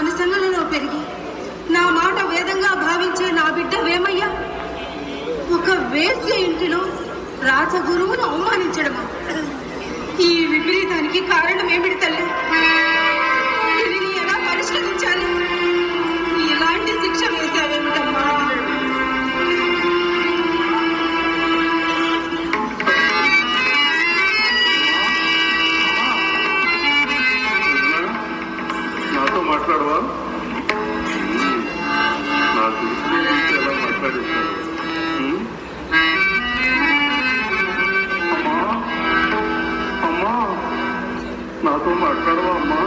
కనుసన్నలలో పెరిగి నా మాట వేదంగా భావించే నా బిడ్డ వేమయ్య? ఒక వేశ్య ఇంటిలో రాజగురువును అవమానించడమా? ఈ విపరీతానికి కారణం ఏమిటి మాట్లాడవా? నాకు ఎలా మాట్లాడేస్తాను నాతో మాట్లాడవా అమ్మా?